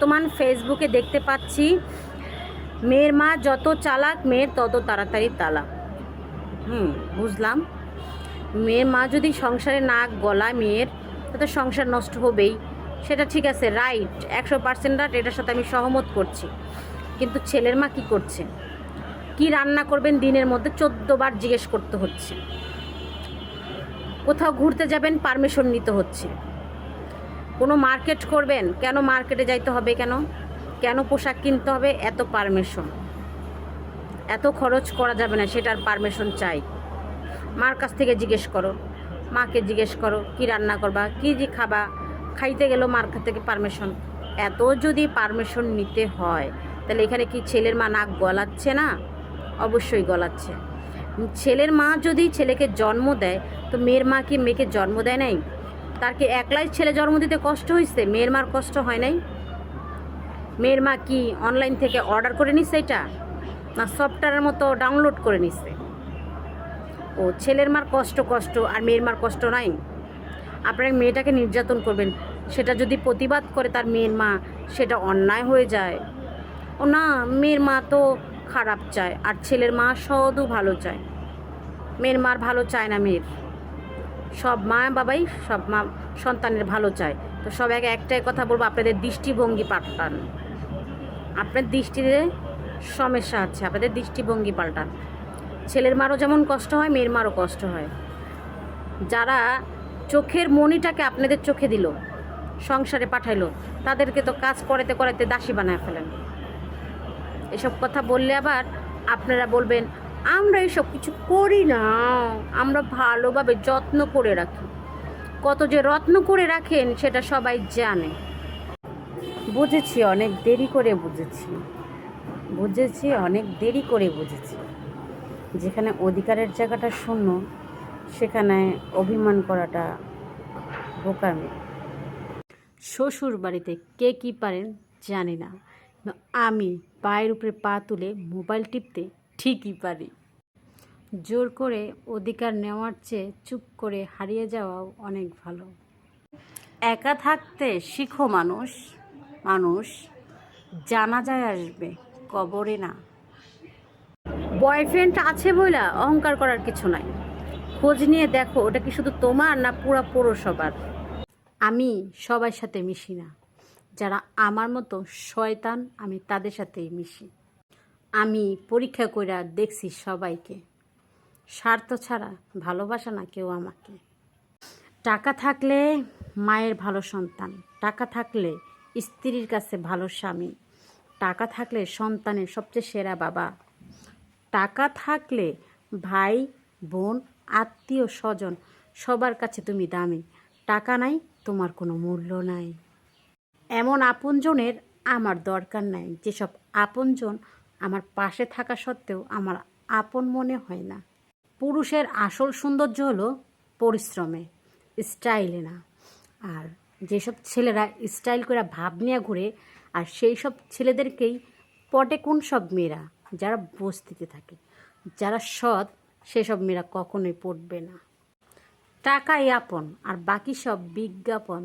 বর্তমান ফেসবুকে দেখতে পাচ্ছি, মেয়ের মা যত চালাক, মেয়ের তত তাড়াতাড়ি তালাক। হুম, বুঝলাম। মেয়ের মা যদি সংসারে নাক গলায় মেয়ের, তাতে সংসার নষ্ট হবেই। সেটা ঠিক আছে রাইট একশো পার্সেন্ট রাইট এটার সাথে আমি সহমত করছি। কিন্তু ছেলের মা কি করছে? কি রান্না করবেন দিনের মধ্যে? চোদ্দ বার জিজ্ঞেস করতে হচ্ছে। কোথাও ঘুরতে যাবেন পারমিশন নিতে হচ্ছে। কোনো মার্কেট করবেন? কেন মার্কেটে যাইতে হবে কেন? কেন পোশাক কিনতে হবে? এত পারমিশন। এত খরচ করা যাবে না, সেটার পারমিশন চাই। মার কাছ থেকে জিজ্ঞেস করো। মাকে জিজ্ঞেস করো, কি রান্না করবা, কি যে খাবা? খাইতে গেলেও মার কাছ থেকে পারমিশন। এত যদি পারমিশন নিতে হয়, তাহলে এখানে কি ছেলের মা নাক গলাচ্ছে না? অবশ্যই গলাচ্ছে। ছেলের মা যদি ছেলেকে জন্ম দেয়, তো মেয়ের মা কি মেয়েকে জন্ম দেয় নাই? তার কি একলাই ছেলে জন্ম দিতে কষ্ট হয়েছে মেয়ের মার কষ্ট হয় নাই? মেয়ের মা কি অনলাইন থেকে অর্ডার করে নিচ্ছে এটা? না সফটওয়্যারের মতো ডাউনলোড করে নিচ্ছে ও, ছেলের মার কষ্ট কষ্ট, আর মেয়ের মার কষ্ট নাই? আপনার মেয়েটাকে নির্যাতন করবেন। সেটা যদি প্রতিবাদ করে তার মেয়ের মা, সেটা অন্যায় হয়ে যায়। ও না, মেয়ের মা তো খারাপ চায়, আর ছেলের মা সদও ভালো চায়। মেয়ের মার ভালো চায় না মেয়ের। সব মা বাবাই সব মা সন্তানের ভালো চায়। তো সব এক একটাই কথা বলব, আপনাদের দৃষ্টিভঙ্গি পাল্টান। আপনার দৃষ্টিতে সমস্যা আছে, আপনাদের দৃষ্টিভঙ্গি পাল্টান। ছেলের মারও যেমন কষ্ট হয়, মেয়ের মারও কষ্ট হয়। যারা চোখের মনিটাকে আপনাদের চোখে দিল, সংসারে পাঠাইলো, তাদেরকে তো কাজ করাতে করাতে দাসী বানায় ফেলেন। এসব কথা বললে আবার আপনারা বলবেন আমরা এসব কিছু করি না। আমরা ভালোভাবে যত্ন করে রাখি। কত যে রত্ন করে রাখেন, সেটা সবাই জানে। বুঝেছি, অনেক দেরি করে বুঝেছি। বুঝেছি, অনেক দেরি করে বুঝেছি। যেখানে অধিকারের জায়গাটা শূন্য, সেখানে অভিমান করাটা বোকামি। শ্বশুর বাড়িতে কে কী পারেন জানি না। আমি পায়ের উপরে পা তুলে মোবাইল টিপতে ঠিকই পারি। জোর করে অধিকার নেওয়ার চেয়ে চুপ করে হারিয়ে যাওয়াও অনেক ভালো। একা থাকতে শিখো মানুষ মানুষ জানা যায় আসবে, কবরে না। বয়ফ্রেন্ড আছে বইলা অহংকার করার কিছু নাই। খোঁজ নিয়ে দেখো ওটা কি শুধু তোমার না পুরা পৌরসভার। আমি সবার সাথে মিশি না। যারা আমার মতো শয়তান, আমি তাদের সাথেই মিশি। আমি পরীক্ষা কইরা দেখছি সবাইকে। স্বার্থ ছাড়া ভালোবাসা না কেউ আমাকে। টাকা থাকলে মায়ের ভালো সন্তান, টাকা থাকলে স্ত্রীর কাছে ভালো স্বামী, টাকা থাকলে সন্তানের সবচেয়ে সেরা বাবা। টাকা থাকলে ভাই, বোন, আত্মীয়, স্বজন, সবার কাছে তুমি দামি। টাকা নাই, তোমার কোনো মূল্য নাই। এমন আপনজনের আমার দরকার নাই। যেসব আপনজন আমার পাশে থাকা সত্ত্বেও আমার আপন মনে হয় না। পুরুষের আসল সৌন্দর্য হলো পরিশ্রমে স্টাইলে না। আর যেসব ছেলেরা স্টাইল করে ভাব নিয়ে ঘুরে, আর সেই সব ছেলেদেরকেই পটে কোন সব মেয়েরা? যারা বস্তিতে থাকে, যারা সৎ, সেসব মেয়েরা কখনোই পড়বে না। টাকাই আপন, আর বাকি সব বিজ্ঞাপন।